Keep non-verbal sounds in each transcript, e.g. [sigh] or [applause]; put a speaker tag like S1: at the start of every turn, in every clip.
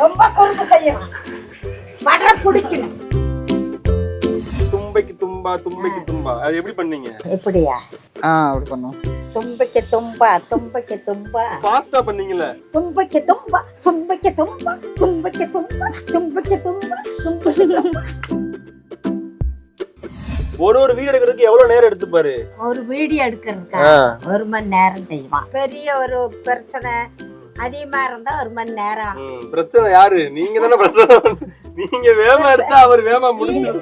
S1: ரொம்ப குறும்பு செய்யறான் வட பிடிக்கணும்.
S2: தும்பைக்கு தும்பா தும்பைக்கு தும்பா. அது எப்படி பண்ணீங்க?
S1: எப்படியா
S3: ஆ அப்படி பண்ணோம்
S1: தும்பைக்கு தும்பா தும்பைக்கு தும்பா.
S2: ஃபாஸ்டா பண்ணீங்கல்ல?
S1: தும்பைக்கு தும்பா தும்பைக்கு தும்பா தும்பைக்கு தும்பா தும்பைக்கு தும்பா தும்பைக்கு தும்பா.
S2: ஒரு ஒரு வீடியோ எடுக்கிறதுக்கு எவ்வளவு நேரம் எடுத்துப்பாரு?
S1: ஒரு வீடியோ எடுக்கிறதுக்கா? ஒரு மணி நேரம் செய்வான். பெரிய ஒரு பிரச்சனை. அதிகமா இருந்தா ஒரு மணி நேரம்
S2: பிரச்சனை யாரு? நீங்க தானே பிரச்சனை. நீங்க வேகமா எடுத்தா அவர் வேகமா முடிச்சு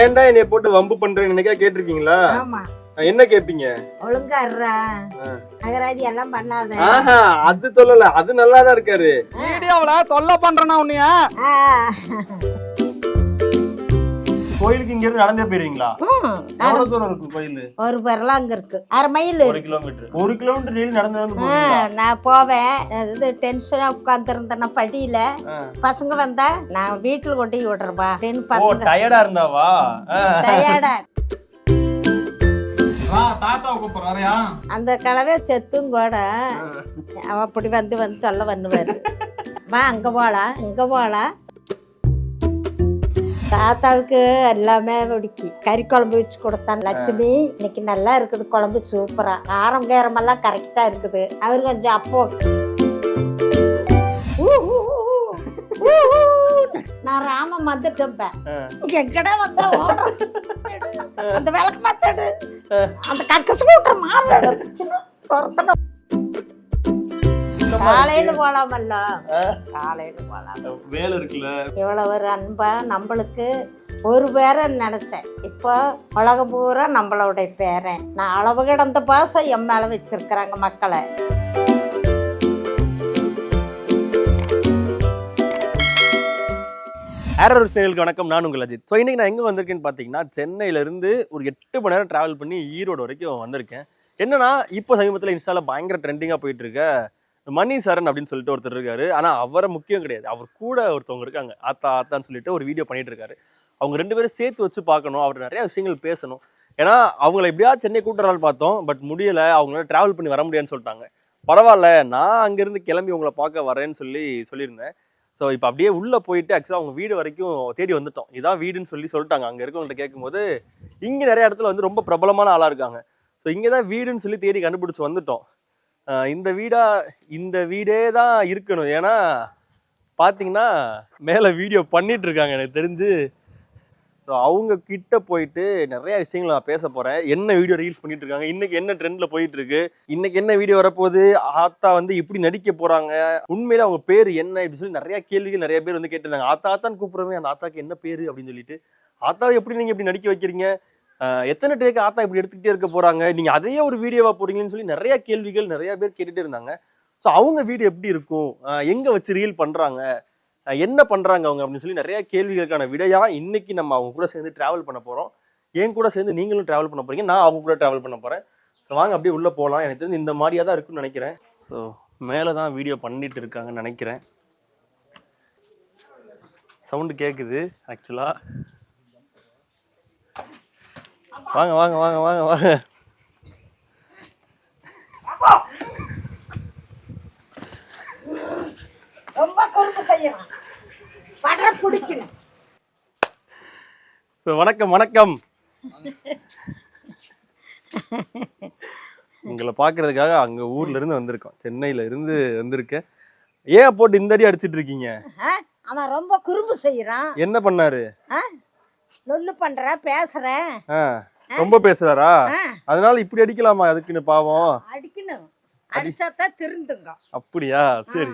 S2: ஏன்டா என்னைய போட்டு வம்பு பண்றேன்னு என்னைக்கா கேட்டிருக்கீங்களா?
S1: ஆமா.
S2: என்ன கேப்பீங்க
S1: ஒழுங்கா இருறா. அகராதி எல்லாம் பண்ணாத.
S2: ஆஹா அது சொல்லல. அது நல்லாதான் இருக்காரு.
S3: வீடியோவில் தொல்லை பண்றேனா உன்னைய?
S1: ஆ.
S2: கோயிலுக்கு இங்க இருந்து நடந்தே போயிருவீங்களா? எவ்வளவு தூரம் இருக்கும் கோயில்?
S1: ஒரு பேரெல்லாம் அங்க இருக்கு. அரை மைல்
S2: ஒரு கிலோமீட்டர். ஒரு கிலோமீட்டர் டெய்லி நடந்து நடந்து?
S1: நான் போவேன். இது டென்ஷனா உட்காந்துருந்தேன் படியில. பசங்க வந்தா நான் வீட்டுல கொண்டு விடுறப்பா பசங்க.
S2: டயர்டா இருந்தாவா.
S1: டயர்டா அந்த கலவை செத்தும் கூட அவ அப்படி வந்து வந்து சொல்ல பண்ணுவாரு. வா அங்க போலாம். இங்க போலாம். தாத்தாவுக்கு எல்லாமே பிடிக்கும் கறி குழம்பு வச்சு கொடுத்தான் லட்சுமி. இன்னைக்கு நல்லா இருக்குது குழம்பு சூப்பரா. காரம் கேரமெல்லாம் கரெக்டா இருக்குது. அவர் கொஞ்சம் அப்போ. நான் ராமம் வந்துட்டேன். எங்கடா வந்தா? அந்த விளக்கு மாத்தாடு அந்த கக்கசு கூட்ட மாறு துரத்தணும் காலையில போலாமல்ல. காலையில போலாம்.
S2: வேலை இருக்குல்ல?
S1: இவ்வளவு ஒரு அன்பா நம்மளுக்கு ஒரு பேரை நினைச்சேன். இப்போ உலகம் பூரா நம்மளுடைய பேரன் நான் அளவு கிடந்த பாசம் என் மேல வச்சிருக்கிறாங்க மக்களை.
S2: ஏரர் சேலுக்கு வணக்கம். நான் உங்கள் அஜித். ஸோ இன்னைக்கு நான் எங்கே வந்திருக்கேன்னு பார்த்தீங்கன்னா சென்னையிலேருந்து ஒரு எட்டு மணி நேரம் ட்ராவல் பண்ணி ஈரோடு வரைக்கும் வந்திருக்கேன். என்னன்னா இப்போ சமீபத்தில் இன்ஸ்டால பயங்கர ட்ரெண்டிங்காக போயிட்டு இருக்க. மணி சரண் அப்படின்னு சொல்லிட்டு ஒருத்தர் இருக்காரு. ஆனால் அவரை முக்கியம் கிடையாது. அவர் கூட ஒருத்தவங்க இருக்காங்க. ஆத்தா ஆத்தான்னு சொல்லிட்டு ஒரு வீடியோ பண்ணிட்டு இருக்காரு. அவங்க ரெண்டு பேரும் சேர்த்து வச்சு பார்க்கணும். அவர் நிறைய விஷயங்கள் பேசணும். ஏன்னா அவங்கள எப்படியாவது சென்னை கூட்டுறான்னு பார்த்தோம். பட் முடியல. அவங்களால டிராவல் பண்ணி வர முடியாதுன்னு சொல்லிட்டாங்க. பரவாயில்ல. நான் அங்கேருந்து கிளம்பி உங்களை பார்க்க வரேன்னு சொல்லி சொல்லியிருந்தேன். ஸோ இப்போ அப்படியே உள்ளே போயிட்டு ஆக்சுவலாக அவங்க வீடு வரைக்கும் தேடி வந்துட்டோம். இதான் வீடுன்னு சொல்லி சொல்லிட்டாங்க. அங்கே இருக்கவங்கள்ட்ட கேட்கும்போது இங்கே நிறைய இடத்துல வந்து ரொம்ப பிரபலமான ஆளாக இருக்காங்க. ஸோ இங்கே தான் வீடுன்னு சொல்லி தேடி கண்டுபிடிச்சி வந்துட்டோம். இந்த வீடா இந்த வீடே தான் இருக்கணும். ஏன்னா பார்த்தீங்கன்னா மேலே வீடியோ பண்ணிட்டு இருக்காங்க எனக்கு தெரிஞ்சு. ஸோ அவங்க கிட்ட போயிட்டு நிறைய விஷயங்கள் நான் பேச போகிறேன் என்ன வீடியோ ரீல்ஸ் பண்ணிட்டு இருக்காங்க இன்னைக்கு என்ன ட்ரெண்டில் போயிட்டு இருக்கு இன்னைக்கு என்ன வீடியோ வரப்போகுது? ஆத்தா வந்து இப்படி நடிக்க போறாங்க? உண்மையில அவங்க பேர் என்ன? இப்படி சொல்லி நிறைய கேள்விகள் நிறைய பேர் வந்து கேட்டிருந்தாங்க. ஆத்தா ஆத்தான்னு கூப்பிடுறவங்க அந்த ஆத்தாக்கு என்ன பேர்? அப்படின்னு சொல்லிட்டு. ஆத்தாவை எப்படி நீங்கள் இப்படி நடிக்க வைக்கிறீங்க? எத்தனை டேக்கு ஆத்தா இப்படி எடுத்துக்கிட்டே இருக்க போறாங்க? நீங்க அதையே ஒரு வீடியோவா போறீங்கன்னு சொல்லி நிறைய கேள்விகள் நிறைய பேர் கேட்டுட்டே இருந்தாங்க. ஸோ அவங்க வீடியோ எப்படி இருக்கும்? எங்க வச்சு ரீல் பண்றாங்க? என்ன பண்றாங்க அவங்க அப்படின்னு சொல்லி நிறைய கேள்விகளுக்கான விடையா இன்னைக்கு நம்ம அவங்க கூட சேர்ந்து டிராவல் பண்ண போறோம். என் கூட சேர்ந்து நீங்களும் டிராவல் பண்ண போறீங்க. நான் அவங்க கூட டிராவல் பண்ண போறேன். ஸோ வாங்க அப்படியே உள்ள போகலாம் எனக்கு தெரிஞ்சு இந்த மாதிரியா தான் இருக்குன்னு நினைக்கிறேன். ஸோ மேலே தான் வீடியோ பண்ணிட்டு இருக்காங்கன்னு நினைக்கிறேன். சவுண்டு கேட்குது ஆக்சுவலாக வாங்க வாங்க வாங்க வாங்க வாங்க.
S1: ரொம்ப குறும்பு செய்யறான். வட பிடிக்கணும்.
S2: வணக்கம் வணக்கம். உங்களை பார்க்கறதுக்காக அங்க ஊர்ல இருந்து வந்திருக்கோம். சென்னையில இருந்து வந்திருக்கேன். ஏன் போட்டு இந்த அடி அடிச்சிட்டு இருக்கீங்க?
S1: அவன் ரொம்ப குறும்பு செய்யறான்.
S2: என்ன பண்ணாரு?
S1: ஆ? லொல்லு பண்ற பேசுற.
S2: ஆ, ரொம்ப பேசுறாரா? அதனால இப்படி அடிக்கலாமா அதுக்குன்னு பாவம்?
S1: அடிக்கணும். அடிச்சாதான் திருந்துங்க.
S2: அப்படியா? சரி.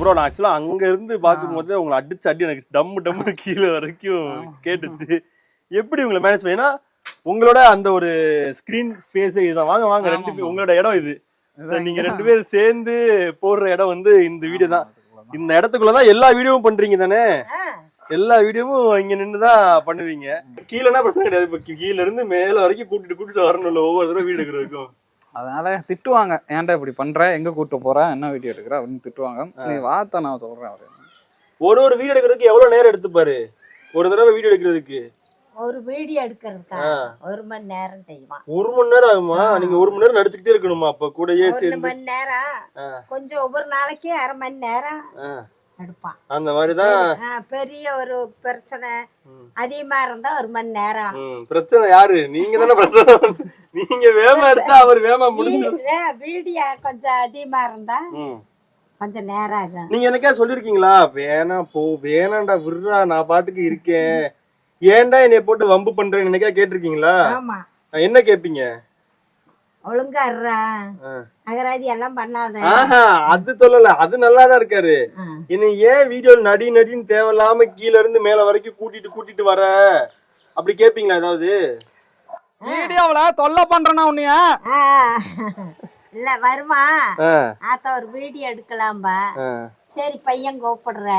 S2: ப்ரோ நான் ஆக்சுவலா அங்க இருந்து பார்க்கும்போது உங்களை அடிச்சு அடி எனக்கு டம்மு டம்மு கீழே வரைக்கும் கேட்டுச்சு. எப்படி உங்களை மேனேஜ் பண்ண உங்களோட அந்த ஒரு ஸ்கிரீன் ஸ்பேஸ் இதுதான் வாங்க வாங்க ரெண்டு பேர் உங்களோட இடம் இது. நீங்க ரெண்டு பேரும் சேர்ந்து போடுற இடம் வந்து இந்த வீடியோ தான். இந்த இடத்துக்குள்ளதான் எல்லா வீடியோவும் பண்றீங்க தானே? எல்லா வீடியோவும் இங்க நின்று தான் பண்ணுவீங்க. கீழேனா பிரச்சனை கிடையாது. இப்ப கீழ இருந்து மேல வரைக்கும் கூட்டிட்டு கூட்டிட்டு வரணும்ல ஒவ்வொரு தடவை வீடு எடுக்கிறதுக்கும்
S3: அதனால திட்டுவாங்க. ஏன்டா இப்படி பண்ற? எங்க கூட்டு போற? என்ன வீடியோ எடுக்கிற? அப்படின்னு திட்டுவாங்க. நீ வார்த்தை நான் சொல்றேன் அவரு.
S2: ஒரு ஒரு வீடியோ எடுக்கிறதுக்கு எவ்வளவு நேரம் எடுத்துப்பாரு? ஒரு தடவை வீடியோ எடுக்கிறதுக்கு.
S1: ஒரு வீடியோ எடுக்கிறதுக்கா. ஒரு மணி நேரம் செய்வான்
S2: ஒரு மணி நேரம் ஆகுமா? நீங்க ஒரு மணி நேரம் நடிச்சுக்கிட்டே இருக்கணுமா? அப்ப கூடயே சேர்ந்து.
S1: மணி நேரம். கொஞ்சம் ஒவ்வொரு நாளைக்கு அரை மணி நேரம். எடுப்பான்
S2: அந்த மாதிரிதான்
S1: பெரிய ஒரு பிரச்சனை. அதிகமா இருந்தா ஒரு மணி நேரம்
S2: பிரச்சனை யாரு? நீங்க தானே பிரச்சனை நீங்க வேமா எடுத்தா அவர் வேமா முடிச்சு
S1: வீடியோ கொஞ்சம் அதிகமா இருந்தா. கொஞ்சம் நேரம் ஆகும்.
S2: நீங்க எனக்கே சொல்லிருக்கீங்களா? வேணாம் போ வேணாம்டா விடுறா நான் பாட்டுக்கு இருக்கேன். ஏன்டா என்னைய போட்டு வம்பு பண்றேன்னு எனக்கே கேட்டிருக்கீங்களா? என்ன கேப்பீங்க?
S1: ஒழுங்கா இருறா. அகராதி எல்லாம் பண்ணாத.
S2: அது சொல்லல. அது நல்லாதான் இருக்காரு. என்னை ஏன் வீடியோ நடி நடின்னு தேவையில்லாம கீழ இருந்து மேல வரைக்கும் கூட்டிட்டு கூட்டிட்டு வர? அப்படி கேப்பீங்களா ஏதாவது?
S3: வீடியோவுல தொல்லை பண்றேனா உன்னைய.
S1: இல்ல வருமா? ஆத்தா ஒரு வீடியோ எடுக்கலாம்பா. சரி பையன் கூப்பிடுற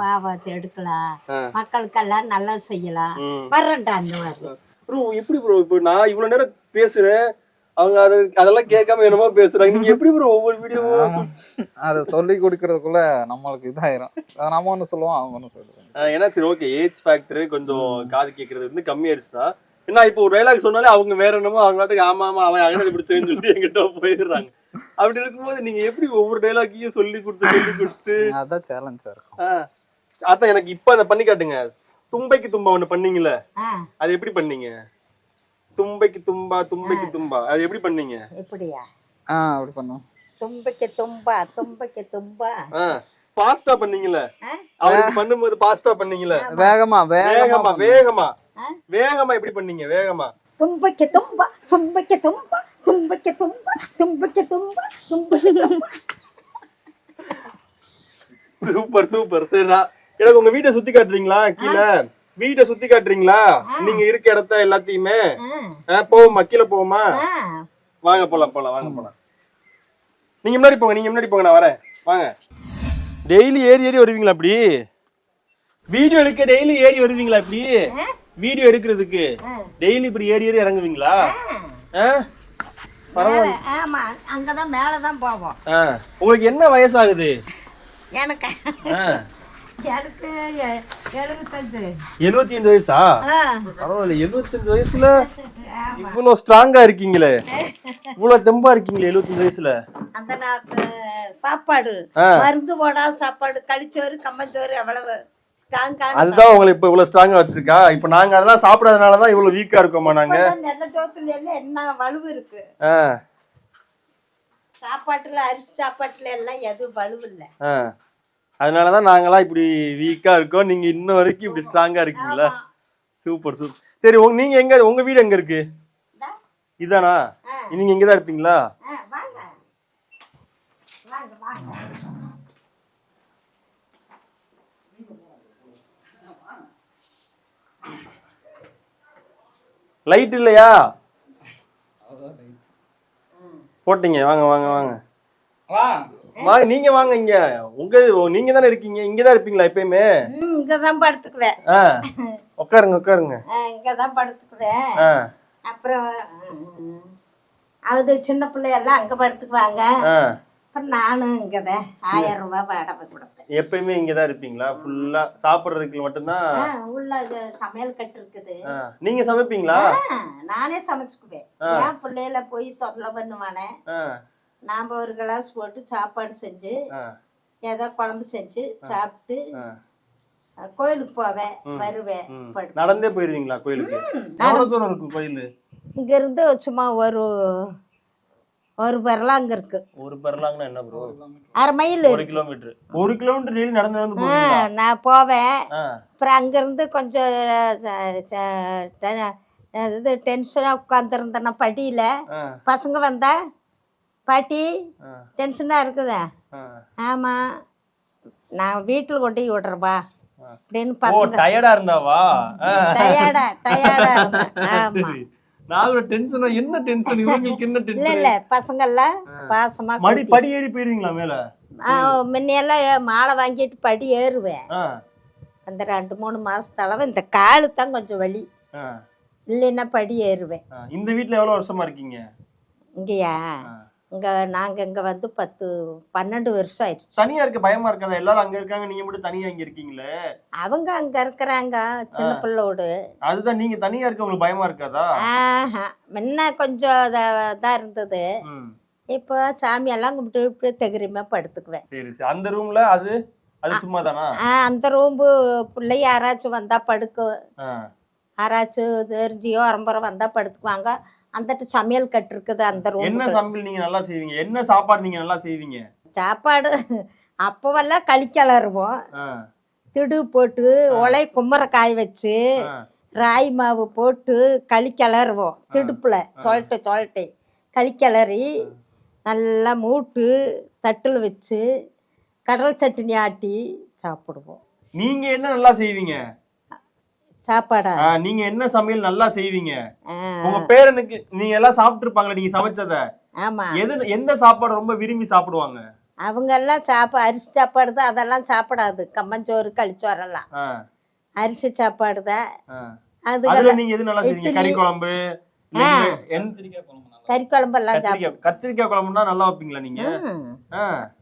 S1: பாவத்தை எடுக்கலாம். மக்களுக்கெல்லாம் நல்லா செய்யலாம். வர்றேன்டா அந்த
S2: ப்ரோ எப்படி ப்ரோ? இப்போ நான் இவ்வளவு நேரம் பேசுறேன். அவங்க அது அதெல்லாம் கேட்காம என்னமோ பேசுறாங்க. நீங்க எப்படி ப்ரோ ஒவ்வொரு வீடியோவும்
S3: அதை சொல்லி கொடுக்கறதுக்குள்ள நம்மளுக்கு இதாயிரும். நம்ம ஒண்ணு சொல்லுவோம் அவங்க ஒண்ணு சொல்லுவாங்க.
S2: ஏன்னா சரி ஓகே ஏஜ் ஃபேக்டர் கொஞ்சம் காது கேட்கறது வந்து கம்மியாயிடுச்சுன்னா ஏன்னா இப்போ ஒரு டைலாக் சொன்னாலே அவங்க வேற என்னமோ அவங்க ஆமா ஆமா அவன் அகரது பிடிச்சேன்னு சொல்லிட்டு என்கிட்ட போயிடுறாங்க. அப்படி இருக்கும்போது நீங்க எப்படி ஒவ்வொரு டைலாக்கையும் சொல்லி கொடுத்து சொல்லி கொடுத்து? [laughs]
S3: அதான் சேலஞ்சா இருக்கும்.
S2: அதான் எனக்கு இப்ப அதை பண்ணி காட்டுங்க. தும்பைக்கு தும்பா ஒண்ணு பண்ணீங்கல்ல? அது எப்படி பண்ணீங்க? தும்பைக்கு தும்பா தும்பைக்கு தும்பா. அது எப்படி பண்ணீங்க?
S1: எப்படியா
S3: ஆ அப்படி பண்ணுவோம்.
S1: தும்பைக்கு தும்பா தும்பைக்கு தும்பா.
S2: ஃபாஸ்டா பண்ணீங்கல்ல
S1: ஆ?
S2: அவருக்கு பண்ணும்போது ஃபாஸ்டா பண்ணீங்கல்ல
S3: வேகமா வேகமா
S2: வேகமா வேகமா. எப்படி பண்ணீங்க? வேகமா.
S1: தும்பைக்கு தும்பா தும்பைக்கு தும்பா தும்பைக்கு தும்பா தும்பைக்கு தும்பா தும்பைக்கு தும்பா.
S2: Super super. சரி நான் எனக்கு உங்க வீட்டை சுத்தி காட்டுறீங்களா? கீழே? வீட்டை சுத்தி காட்டுறீங்களா? நீங்க இருக்க இடத்த எல்லாத்தையுமே போவோமா? கீழே போவோமா. வாங்க போலாம் போலாம் வாங்க போலாம். நீங்க முன்னாடி போங்க நீங்க முன்னாடி போங்க நான் வரேன். வாங்க. டெய்லி ஏறி ஏறி வருவீங்களா அப்படி? வீடியோ எடுக்க டெய்லி ஏறி வருவீங்களா இப்படி வீடியோ எடுக்கிறதுக்கு. டெய்லி இப்படி ஏறி ஏறி இறங்குவீங்களா?
S1: மேல ஆமா அங்கதான் மேலதான் போவோம்.
S2: ஆ. உங்களுக்கு என்ன வயசாகுது?
S1: எனக்கு. எனக்கு எழுபத்தஞ்சு
S2: எழுபத்தி வயசா. பரவாயில்ல எழுபத்தஞ்சு வயசுல இவ்வளவு ஸ்ட்ராங்கா இருக்கீங்களே. இவ்வளவு தெம்பா இருக்கீங்களே எழுபத்தஞ்சு வயசுல?
S1: அந்த நாட்டு சாப்பாடு. மருந்து போடாத சாப்பாடு. கழிச்சோறு கம்மஞ்சோறு எவ்வளவு
S2: அதுதான் உங்களை இப்ப இவ்வளவு ஸ்ட்ராங்கா வச்சிருக்கா? இப்ப நாங்க அதெல்லாம் சாப்பிடாதனாலதான் இவ்வளவு வீக்கா இருக்கோமா நாங்க?
S1: என்ன வலுவு இருக்கு? சாப்பாட்டுல அரிசி சாப்பாட்டுல எல்லாம் எதுவும் வலுவு இல்ல
S2: ஆ. அதனாலதான் நாங்கெல்லாம் இப்படி வீக்கா இருக்கோம். நீங்க இன்ன வரைக்கும் இப்படி ஸ்ட்ராங்கா இருக்கீங்களா சூப்பர் சூப்பர் சரி உங்க நீங்க எங்க உங்க வீடு எங்க இருக்கு. இதானா? நீங்க இங்கதான் இருப்பீங்களா?
S1: ஆ, வாங்க. வாங்க வாங்க.
S2: லைட் இல்லையா? போட்டீங்க. வாங்க வாங்க வாங்க.
S3: வா
S2: வாங்க நீங்க வாங்க இங்க. உங்க நீங்க தானே இருக்கீங்க. இங்கதான் இருப்பீங்களா எப்பயுமே?
S1: ம், இங்கதான் படுத்துக்குவேன்.
S2: உட்காருங்க உட்காருங்க.
S1: ஆ, இங்கதான் படுத்துக்குவேன். அப்புறம் அது சின்ன பிள்ளையெல்லாம் அங்க படுத்துக்குவாங்க. அப்புறம் நானும் இங்கதான் ஆயிரம் ரூபாய் வாடகை கொடுப்பேன்.
S2: எப்பயுமே இங்கதான் இருப்பீங்களா? ஃபுல்லா சாப்பிடுறதுக்கு மட்டும்தான்?
S1: உள்ள சமையல் கட்டு இருக்குது.
S2: நீங்க சமைப்பீங்களா?
S1: நானே சமைச்சுக்குவேன். என் பிள்ளையில போய் தொல்லை பண்ணுவானே. நாம ஒரு கிளாஸ் போட்டு சாப்பாடு செஞ்சு ஏதோ குழம்பு செஞ்சு சாப்பிட்டு கோயிலுக்கு போவேன் வருவேன்.
S2: நடந்தே போயிருவீங்களா கோயிலுக்கு? எவ்வளவு தூரம் இருக்கும் கோயில்?
S1: இங்க இருந்து சும்மா ஒரு ஒரு பெறலாம் அங்க இருக்கு.
S2: ஒரு பெறலாங்கன்னா என்ன ப்ரோ
S1: அரை மைல்
S2: ஒரு கிலோமீட்டர் ஒரு கிலோமீட்டர் டெய்லி நடந்து நடந்து போவீங்களா?
S1: நான் போவேன். அப்புறம் அங்கேருந்து கொஞ்சம் இது டென்ஷனாக உட்காந்துருந்தேன்னா படியில் பசங்க வந்தா பாட்டி டென்ஷனாக இருக்குதா. ஆமாம் நான் வீட்டில் கொண்டு விடுறப்பா அப்படின்னு பசங்க.
S2: டயர்டா இருந்தாவா.
S1: டயர்டா டயர்டா
S2: சரி. நான் ஒரு டென்ஷனா என்ன டென்ஷன் இவங்களுக்கு என்ன
S1: இல்லை
S2: டென்ஷன்
S1: இல்லை. பசங்கள்லாம் பாசமாக
S2: மடி படி ஏறி போயிருவீங்களா மேல?
S1: முன்னையெல்லாம் மாலை வாங்கிட்டு படி ஏறுவேன். அந்த ரெண்டு மூணு மாசத்தளவு இந்த காலு தான் கொஞ்சம் வலி. இல்லைன்னா படி ஏறுவேன்.
S2: இந்த வீட்ல எவ்வளவு வருஷமா இருக்கீங்க?
S1: இங்கேயா? இங்கே நாங்கள் இங்கே வந்து பத்து பன்னெண்டு வருஷம் ஆயிடுச்சு.
S2: தனியா இருக்க பயமா இருக்காதா? எல்லாரும் அங்க இருக்காங்க நீங்க மட்டும் தனியா இங்க இருக்கீங்களே?
S1: அவங்க அங்கே இருக்கிறாங்க சின்ன பிள்ளோடு.
S2: அதுதான் நீங்க தனியா இருக்க உங்களுக்கு பயமா இருக்காதா?
S1: முன்ன கொஞ்சம் இதாக இருந்தது. இப்போ சாமியெல்லாம் கும்பிட்டு இப்படி படுத்துக்குவேன்.
S2: சரி சரி. அந்த ரூம்ல அது? அது சும்மா தானா
S1: அந்த ரூம்பு பிள்ளை யாராச்சும் வந்தால் படுக்கும் யாராச்சும் தெரிஞ்சியோ அரம்பரம் வந்தால் படுத்துக்குவாங்க. அந்தட்டு சமையல் கட்டு இருக்குது அந்த
S2: என்ன
S1: ரூம்
S2: சமையல் நீங்க நல்லா செய்வீங்க? என்ன சாப்பாடு நீங்க நல்லா செய்வீங்க?
S1: சாப்பாடு அப்போவெல்லாம் களி கிளறுவோம் திடு போட்டு உலை கும்மரை காய வச்சு. ராய் மாவு போட்டு களி கிளறுவோம் திடுப்புல சொல்லிட்டு சொல்லிட்டு களி கிளறி நல்லா மூட்டு தட்டில் வச்சு கடல் சட்னி ஆட்டி சாப்பிடுவோம்.
S2: நீங்க என்ன நல்லா செய்வீங்க?
S1: சாப்பாடா?
S2: ஆ, நீங்க என்ன சமையல் நல்லா செய்வீங்க? உங்க பேரனுக்கு நீங்க எல்லாம் சாப்பிட்டு இருப்பாங்களே நீங்க சமைச்சத?
S1: ஆமா.
S2: எது எந்த சாப்பாடு ரொம்ப விரும்பி சாப்பிடுவாங்க?
S1: அவங்க எல்லாம் சாப்பா அரிசி சாப்பாடு தான் அதெல்லாம் சாப்பிடாது. கம்மஞ்சோறு களிச்சோறெல்லாம். அரிசி சாப்பாடு தான்.
S2: அதுல நீங்க எது நல்லா செய்வீங்க. கறி குழம்பு
S1: கறி குழம்பெல்லாம் சாப்பிடுவோம்
S2: கத்திரிக்காய் குழம்புனா நல்லா வைப்பீங்களா நீங்க?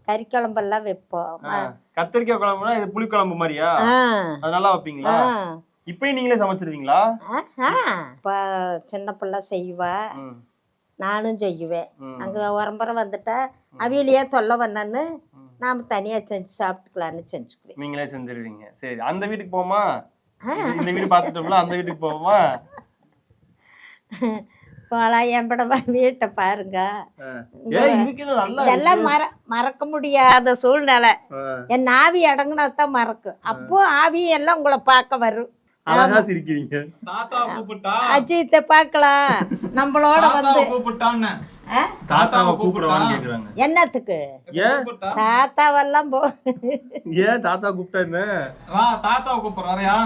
S1: கறி குழம்பெல்லாம் வைப்போம்.
S2: ஆ. கத்திரிக்காய் குழம்புனா இது புளி குழம்பு மாதிரியா அது நல்லா வைப்பீங்களா? இப்பயும் நீங்களே சமைச்சிருவீங்களா.
S1: இப்போ சின்ன பிள்ளை செய்வா. நானும் செய்வேன். அங்கே உரம்பரை வந்துட்டா அவியலையே தொல்லை வந்தேன்னு நாம் தனியாக செஞ்சு சாப்பிட்டுக்கலான்னு செஞ்சுக்குவேன்.
S2: நீங்களே செஞ்சிருவீங்க. சரி அந்த வீட்டுக்கு போமா இந்த- வீடு பார்த்துட்டோம்ல அந்த வீட்டுக்கு போவோமா?
S1: போகலாம் எம்படமா வீட்டை பாருங்க.
S2: ஆ. ஏய் இதுக்கு என்ன நல்லா
S1: இதெல்லாம் மற மறக்க முடியாத சூழ்நிலை. என் ஆவி அடங்குனா தான் மறக்கும் அப்போ ஆவி எல்லாம் உங்களை பார்க்க வரும்.
S2: அழகா சிரிக்கிறீங்க.
S1: அஜித்தை பார்க்கலாம் நம்மளோட வந்து
S3: தாத்தாவை கூப்பிட்டான்னு?
S2: தாத்தாவை கூப்பிடுவான்னு கேக்குறாங்க.
S1: என்னத்துக்கு?
S2: ஏன்?
S1: தாத்தாவெல்லாம் போ
S2: ஏன் தாத்தா கூப்பிட்டா என்ன?
S3: வா தாத்தாவை கூப்பிடுறாரியா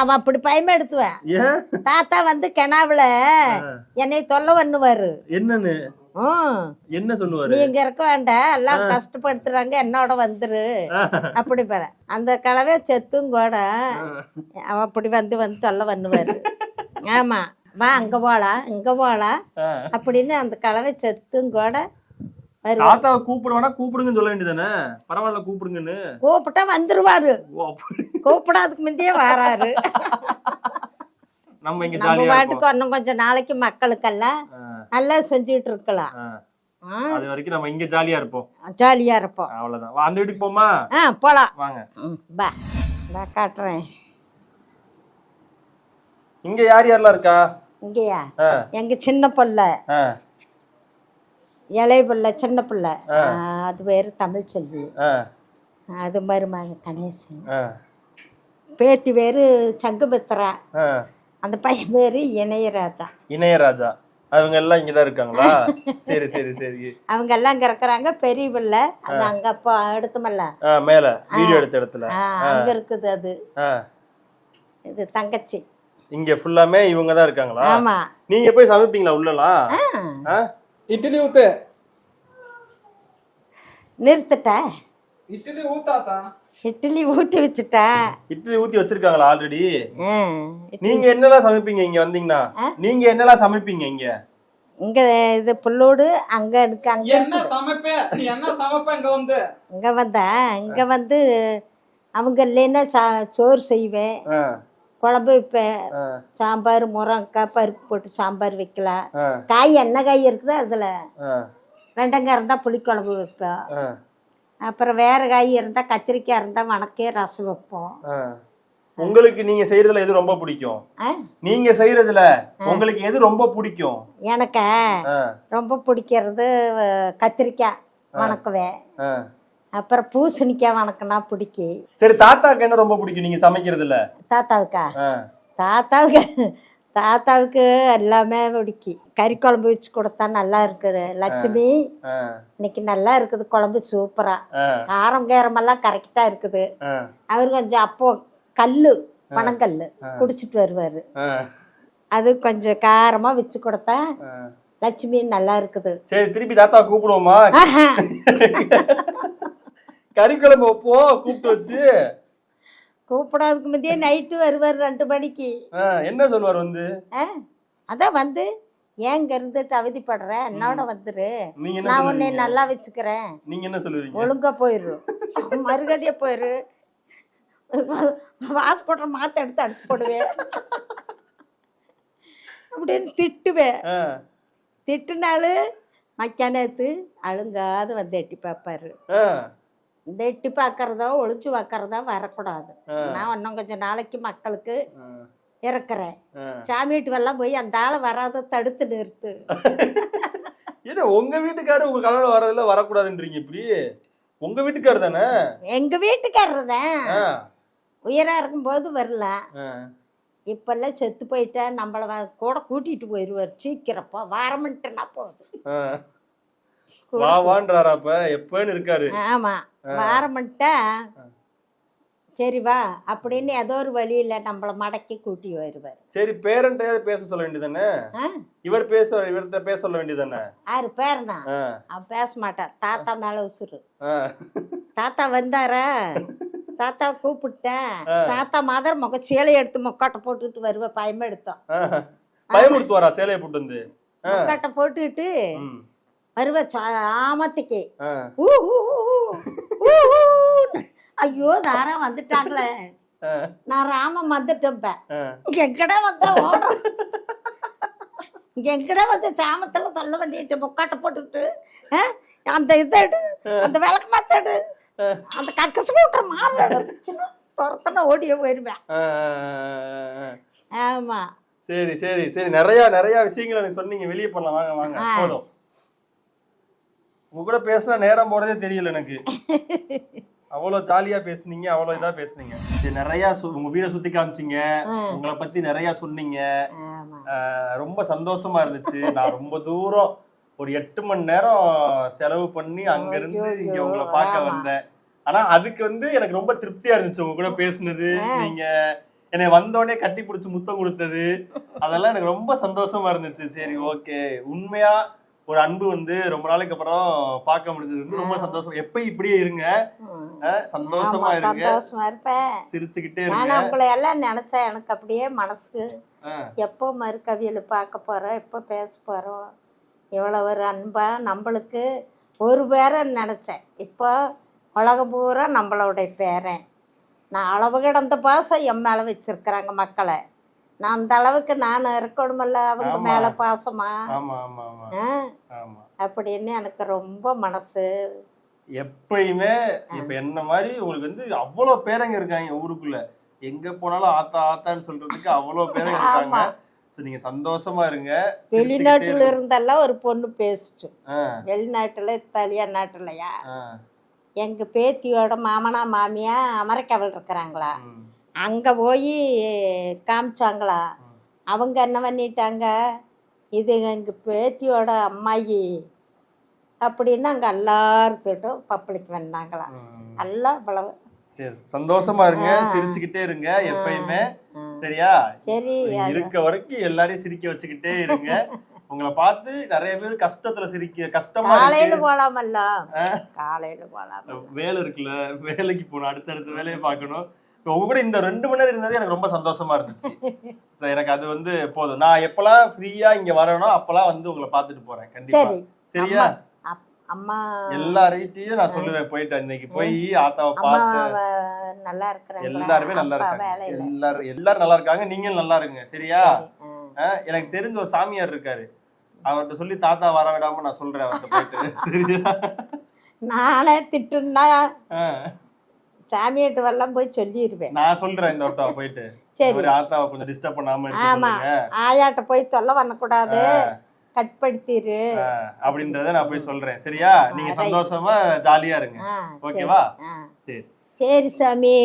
S1: அவன் அப்படி பயமா எடுத்துவேன்
S2: ஏன்?
S1: தாத்தா வந்து கிணாவுல என்னை தொல்லை பண்ணுவாரு.
S2: என்னன்னு? என்ன சொல்லுவாரு?
S1: நீ இங்க இருக்க வேண்டாம். எல்லாம் கஷ்டப்படுத்துறாங்க. என்னோட வந்துரு. அப்படி பாரு. அந்த கலவை செத்தும் கூட அவன் அப்படி வந்து வந்து தொல்லை பண்ணுவாரு. ஆமா. வா அங்க போலாம் இங்க போலாம். அப்படின்னு அந்த கலவை செத்தும் கூட
S2: தாத்தாவை கூப்பிடுவானா? கூப்பிடுங்கன்னு சொல்ல வேண்டியதானே பரவாயில்ல கூப்பிடுங்கன்னு.
S1: கூப்பிட்டா வந்துருவாரு. கூப்பிடாதுக்கு முந்தையே வராரு.
S2: நம்ம இங்க
S1: நம்ம பாட்டுக்கு இன்னும் கொஞ்சம் நாளைக்கு மக்களுக்கெல்லாம் நல்லா செஞ்சுட்டு இருக்கலாம்
S2: அது வரைக்கும் நம்ம இங்க ஜாலியா இருப்போம்.
S1: ஜாலியா இருப்போம்.
S2: அவ்வளவுதான். அந்த வீட்டுக்கு போமா
S1: ஆ போலாம்.
S2: வாங்க.
S1: பா பா காட்டுறேன்.
S2: இங்க யார் யாரெல்லாம் இருக்கா?
S1: இங்கேயா? எங்க சின்ன பிள்ளை. இளைய பிள்ளை சின்ன பிள்ளை. அது பேரு தமிழ் செல்வி அது மருமக கணேசன். பேத்தி பேரு சங்குமித்ரா
S2: ஆ.
S1: அந்த பையன் பேரு இளையராஜா
S2: இளையராஜா அவங்க எல்லாம் இங்கதான் இருக்காங்களா? சரி சரி சரி.
S1: அவங்க எல்லாம் இங்க இருக்கிறாங்க பெரிய பிள்ளை அது அங்க அப்போ எடுத்தமல்ல
S2: மேல. வீடியோ எடுத்த இடத்துல.
S1: அங்க இருக்குது அது. இது தங்கச்சி.
S2: இங்க ஃபுல்லாமே இவங்க தான் இருக்காங்களா?
S1: ஆமா.
S2: நீங்க போய் சமைப்பீங்களா உள்ளலாம்?
S3: இட்லி ஊத்து.
S1: நிறுத்திட்டேன்.
S3: இட்லி ஊத்தாத்தா
S1: இட்லி ஊற்றி வச்சுட்டேன்.
S2: இட்லி ஊத்தி வச்சிருக்காங்களா ஆல்ரெடி
S1: ஆ,
S2: நீங்க என்னெல்லாம் சமைப்பீங்க இங்க வந்தீங்கன்னா? நீங்க என்னெல்லாம் சமைப்பீங்க இங்க?
S1: இங்க இது புல்லோடு அங்க இருக்கு அங்க
S3: என்ன சமைப்ப? நீ என்ன சமைப்ப இங்க வந்து?
S1: இங்க வந்தா இங்க வந்து அவங்க இல்லைன்னா சா சோறு செய்வேன். குழம்பு வைப்பேன். சாம்பார் முருங்கைக்காய் பருப்பு போட்டு சாம்பார் வைக்கலாம். காய் என்ன காய் இருக்குதோ அதில். வெண்டங்காய் இருந்தால் புளிக்குழம்பு வைப்போம்
S2: ஆ,
S1: அப்புறம் வேறு காய் இருந்தால் கத்திரிக்காய் இருந்தால் வணக்கே ரசம் வைப்போம்.
S2: உங்களுக்கு நீங்க செய்யறதுல எது ரொம்ப பிடிக்கும்? நீங்க செய்யறதுல உங்களுக்கு எது ரொம்ப பிடிக்கும்?
S1: எனக்கு ரொம்ப பிடிக்கிறது கத்திரிக்காய் வணக்குவேன். அப்புறம் பூசணிக்காய் வணக்கினா பிடிக்கும்
S2: சரி தாத்தாக்கு என்ன ரொம்ப பிடிக்கும் நீங்க சமைக்கிறதுல?
S1: தாத்தாவுக்கா? தாத்தாவுக்கு தாத்தாவுக்கு எல்லாமே பிடிக்கும் கறி குழம்பு வச்சு கொடுத்தா நல்லா இருக்குது. லட்சுமி இன்னைக்கு நல்லா இருக்குது குழம்பு சூப்பராக
S2: ஆ,
S1: காரம் கேரமெல்லாம் கரெக்டாக இருக்குது. அவர் கொஞ்சம் அப்போ கல்லு பனங்கல்லு குடிச்சிட்டு வருவார். அது கொஞ்சம் காரமாக வச்சு கொடுத்தா. லட்சுமி நல்லா இருக்குது.
S2: சரி திருப்பி தாத்தா கூப்பிடுவோமா. [laughs] கறி குழம்பு வைப்போ கூப்பிட்டு வச்சு.
S1: கூப்பிடாதுக்கு முந்தையே நைட்டு வருவார் ரெண்டு மணிக்கு.
S2: என்ன சொல்லுவார் வந்து?
S1: அதான் வந்து ஏன் இங்க இருந்துட்டு அவதிப்படுற? என்னோட வந்துரு. நான் உன்னை நல்லா வச்சுக்கிறேன்.
S2: நீங்க என்ன சொல்லுவீங்க?
S1: ஒழுங்கா போயிரு. மறுகதையா போயிரு. வாஸ்போட்டர் மாத்த எடுத்து அடிச்சு போடுவேன் அப்படின்னு திட்டுவேன் திட்டுனாலும் மக்கானத்து அழுங்காது வந்து எட்டி பார்ப்பாரு. இந்த எட்டி பார்க்கறதோ ஒளிச்சு பார்க்கறதோ வரக்கூடாது. நான் இன்னும் கொஞ்சம் நாளைக்கு மக்களுக்கு
S2: ஆ.
S1: சாமி வீட்டுக்கெல்லாம் போய் அந்த ஆளை வராத தடுத்து நிறுத்து.
S2: இது உங்க வீட்டுக்காரு உங்க கனவுல வரதுல வரக்கூடாதுன்றீங்க இப்படி? உங்க வீட்டுக்காரு தானே?
S1: எங்க வீட்டுக்காரர் தான். உயரா இருக்கும்போது வரல. இப்பெல்லாம் செத்து போயிட்டா நம்மள கூட கூட்டிட்டு போயிடுவார் சீக்கிரப்பா. வாரமன்ட்டுனா
S2: ஆ. வா வான்றாரா அப்ப? எப்பன்னு இருக்காரு.
S1: ஆமா. வாரமன்ட்டா சரி வா அப்படின்னு ஏதோ ஒரு வழியில நம்மள மடக்கி கூட்டி வருவார்.
S2: சரி பேரண்டையாவது பேச சொல்ல வேண்டியதானே இவர் பேச இவர்கிட்ட பேச சொல்ல வேண்டியதானே
S1: ஆறு பேர்னா? அவன் பேச மாட்டான். தாத்தா மேல உசுறு.
S2: ஆ.
S1: தாத்தா வந்தாரா? தாத்தா கூப்பிட்டேன் தாத்தா மாதர் முக சேலை எடுத்து முக்காட்டை போட்டுட்டு வருவேன் பயமா எடுத்தோம்
S2: ஆ. பயமுறுத்துவாரா சேலையை போட்டு வந்து?
S1: முக்காட்டை போட்டுட்டு ஊ, ஊன்னு. ஐயோ தாரா வந்துட்டாங்களே. நான் ராமம் வந்துட்டேன் எங்கடா வந்தா ஓடுறேன் எங்கடா வந்து சாமத்துல தொல்ல பண்ணிட்டு முக்காட்டை போட்டுட்டு? அந்த இதை எடு அந்த விளக்கு மாத்த எடு. அந்த கக்க ஸ்கூட்டர் மாறு துரத்தன ஓடியே
S2: ஆ.
S1: ஆமா.
S2: சரி சரி சரி. நிறைய நிறைய விஷயங்கள் சொன்னீங்க. வெளியே போலாம். வாங்க வாங்க. போதும். உங்க கூட பேசினா நேரம் போறதே தெரியல எனக்கு. அவ்வளோ ஜாலியா பேசுனீங்க அவ்வளோ இதா பேசுனீங்க. சரி நிறைய உங்க வீடை சுத்தி காமிச்சீங்க. உங்களை பத்தி நிறைய சொன்னீங்க. ரொம்ப சந்தோஷமா இருந்துச்சு. நான் ரொம்ப தூரம் ஒரு எட்டு மணி நேரம் செலவு பண்ணி அங்க இருந்து இங்க உங்களை பார்க்க வந்தேன். ஆனா அதுக்கு வந்து எனக்கு ரொம்ப திருப்தியா இருந்துச்சு உங்க கூட பேசுனது. நீங்க என்னை வந்தோடனே கட்டி பிடிச்சி முத்தம் கொடுத்தது. அதெல்லாம் எனக்கு ரொம்ப சந்தோஷமா இருந்துச்சு. சரி ஓகே. உண்மையா ஒரு அன்பு வந்து ரொம்ப நாளைக்கு அப்புறம் பார்க்க முடிஞ்சது. வந்து ரொம்ப சந்தோஷம் எப்ப இப்படியே இருங்க? சந்தோஷமா இருங்க.
S1: சந்தோஷமா இருப்பேன்.
S2: சிரிச்சுக்கிட்டே இருங்க.
S1: நான் உங்களை எல்லாம் நினைச்சேன். எனக்கு அப்படியே மனசு
S2: ஆஹ்
S1: எப்போ மறுகவியல் பார்க்க போறோம் எப்போ பேச போறோம்? இவ்வளோ ஒரு அன்பா நம்மளுக்கு ஒரு பேரை நினைச்சேன். இப்போ உலகம் பூரா நம்மளுடைய பேரன். நான் அளவு கிடந்த பாசம் என் மேலே வச்சிருக்கிறாங்க மக்களை. நான் அந்த அளவுக்கு நான் இருக்கணுமல்ல அவங்க. மேலே பாசமா? அப்படின்னு எனக்கு ரொம்ப மனசு.
S2: எப்பயுமே இப்ப என்ன மாதிரி உங்களுக்கு வந்து அவ்வளவு பேரங்க இருக்காங்க ஊருக்குள்ள. எங்க போனாலும் ஆத்தா ஆத்தான்னு சொல்றதுக்கு அவ்வளவு பேரங்க இருக்காங்க. நீங்க சந்தோஷமா இருங்க.
S1: வெளிநாட்டுல இருந்தெல்லாம் ஒரு பொண்ணு பேசுச்சு. வெளிநாட்டுல இத்தாலியா நாட்டுலயா? எங்க பேத்தியோட மாமனா மாமியா அமெரிக்காவில் இருக்கிறாங்களா? அங்க போய் காமிச்சாங்களா? அவங்க என்ன பண்ணிட்டாங்க? இது எங்க பேத்தியோட அம்மாயி. அப்படின்னு அங்க எல்லாருக்கிட்டும் பப்ளிக் வந்தாங்களா?
S2: ம்.
S1: எல்லாம் இவ்வளவு
S2: சரி சந்தோஷமா இருங்க. சிரிச்சுக்கிட்டே இருங்க எப்பயுமே. சரியா?
S1: சரி
S2: இருக்க வரைக்கும் எல்லாரையும் சிரிக்க வச்சுக்கிட்டே இருங்க. உங்களை பார்த்து நிறைய பேர் கஷ்டத்துல சிரிக்க கஷ்டமா
S1: காலையில போலாமல்ல? காலையில போலாம்
S2: வேலை இருக்குல்ல? வேலைக்கு போகணும். அடுத்தடுத்த வேலையை பார்க்கணும். இப்ப உங்க கூட இந்த ரெண்டு மணி நேரம் இருந்தது எனக்கு ரொம்ப சந்தோஷமா இருந்துச்சு. எனக்கு அது வந்து போதும். நான் எப்பெல்லாம் ஃப்ரீயா இங்க வரேனோ அப்பெல்லாம் வந்து உங்களை பார்த்துட்டு போறேன். கண்டிப்பா.
S1: சரி.
S2: சரியா?
S1: அம்மா
S2: எல்லாரையும் நான் சொல்லுவேன். போயிட்டு இன்னைக்கு போய் ஆத்தாவை பார்த்து
S1: நல்லா இருக்கிறாங்களா?
S2: எல்லாருமே நல்லா இருக்காங்க. எல்லாரும் எல்லாரும் நல்லா இருக்காங்க. நீங்களும் நல்லா இருங்க. சரியா? எனக்கு தெரிஞ்ச ஒரு சாமியார் இருக்காரு. அவர்கிட்ட சொல்லி தாத்தா வர விடாம நான் சொல்றேன் அவர்கிட்ட போயிட்டு. [laughs] சரியா?
S1: நானே திட்டுன்னா சாமியாட்டு வரலாம் போய் சொல்லிடுவேன்
S2: நான் சொல்றேன் இந்த ஒருத்தா போயிட்டு.
S1: சரி.
S2: ஆத்தாவை கொஞ்சம் டிஸ்டர்ப் பண்ணாம
S1: ஆமா. ஆயாட்ட போய் தொல்லை பண்ணக்கூடாது. கட்படுத்திரு
S2: ஆ, அப்படின்றத நான் போய் சொல்றேன். சரியா? நீங்க சந்தோஷமா ஜாலியா இருங்க. ஓகேவா. சரி.
S1: சரி சாமி.